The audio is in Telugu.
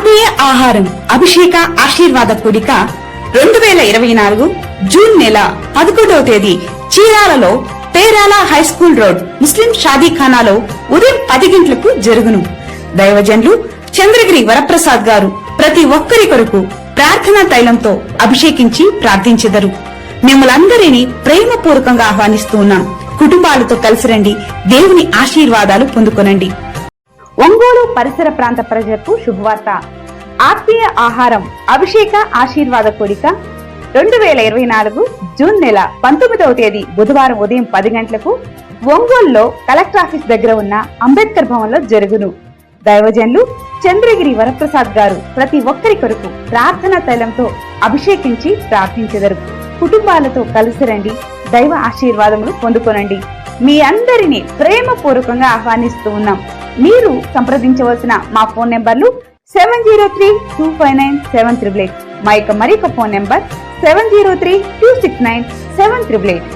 ఆత్మీయ ఆహారం అభిషేక ఆశీర్వాద కూడిక రెండు వేల ఇరవై నాలుగు జూన్ నెల పదకొండవ తేదీ చీరాలలో పేరాల హై స్కూల్ రోడ్ ముస్లిం షాదీఖానాలో ఉదయం పది గంటలకు జరుగును. దైవజన్లు చంద్రగిరి వరప్రసాద్ గారు ప్రతి ఒక్కరి కొరకు ప్రార్థనా తైలంతో అభిషేకించి ప్రార్థించెదరు. మిమ్మల్ందరినీ ప్రేమపూర్వకంగా ఆహ్వానిస్తూ ఉన్నాం. కుటుంబాలతో కలిసి రండి. దేవుని ఆశీర్వాదాలు పొందుకొనండి. ఒంగోలు పరిసర ప్రాంత ప్రజలకు శుభవార్త. ఆత్మీయ ఆహారం అభిషేక ఆశీర్వాద కోరిక. రెండు వేల ఇరవై నాలుగు జూన్ నెల పంతొమ్మిదవ తేదీ బుధవారం ఉదయం పది గంటలకు ఒంగోలులో కలెక్టర్ ఆఫీస్ దగ్గర ఉన్న అంబేద్కర్ భవన్లో జరుగును. దైవజన్లు చంద్రగిరి వరప్రసాద్ గారు ప్రతి ఒక్కరి కొరకు ప్రార్థన తైలంతో అభిషేకించి ప్రార్థించెదరు. కుటుంబాలతో కలిసి రండి దైవ ఆశీర్వాదములు పొందుకొనండి. మీ అందరినీ ప్రేమపూర్వకంగా ఆహ్వానిస్తూ ఉన్నాం. మీరు సంప్రదించవలసిన మా ఫోన్ నెంబర్లు seven zero three two five nine seven triple eight. మా యొక్క మరొక phone number seven zero three two six nine seven triple eight.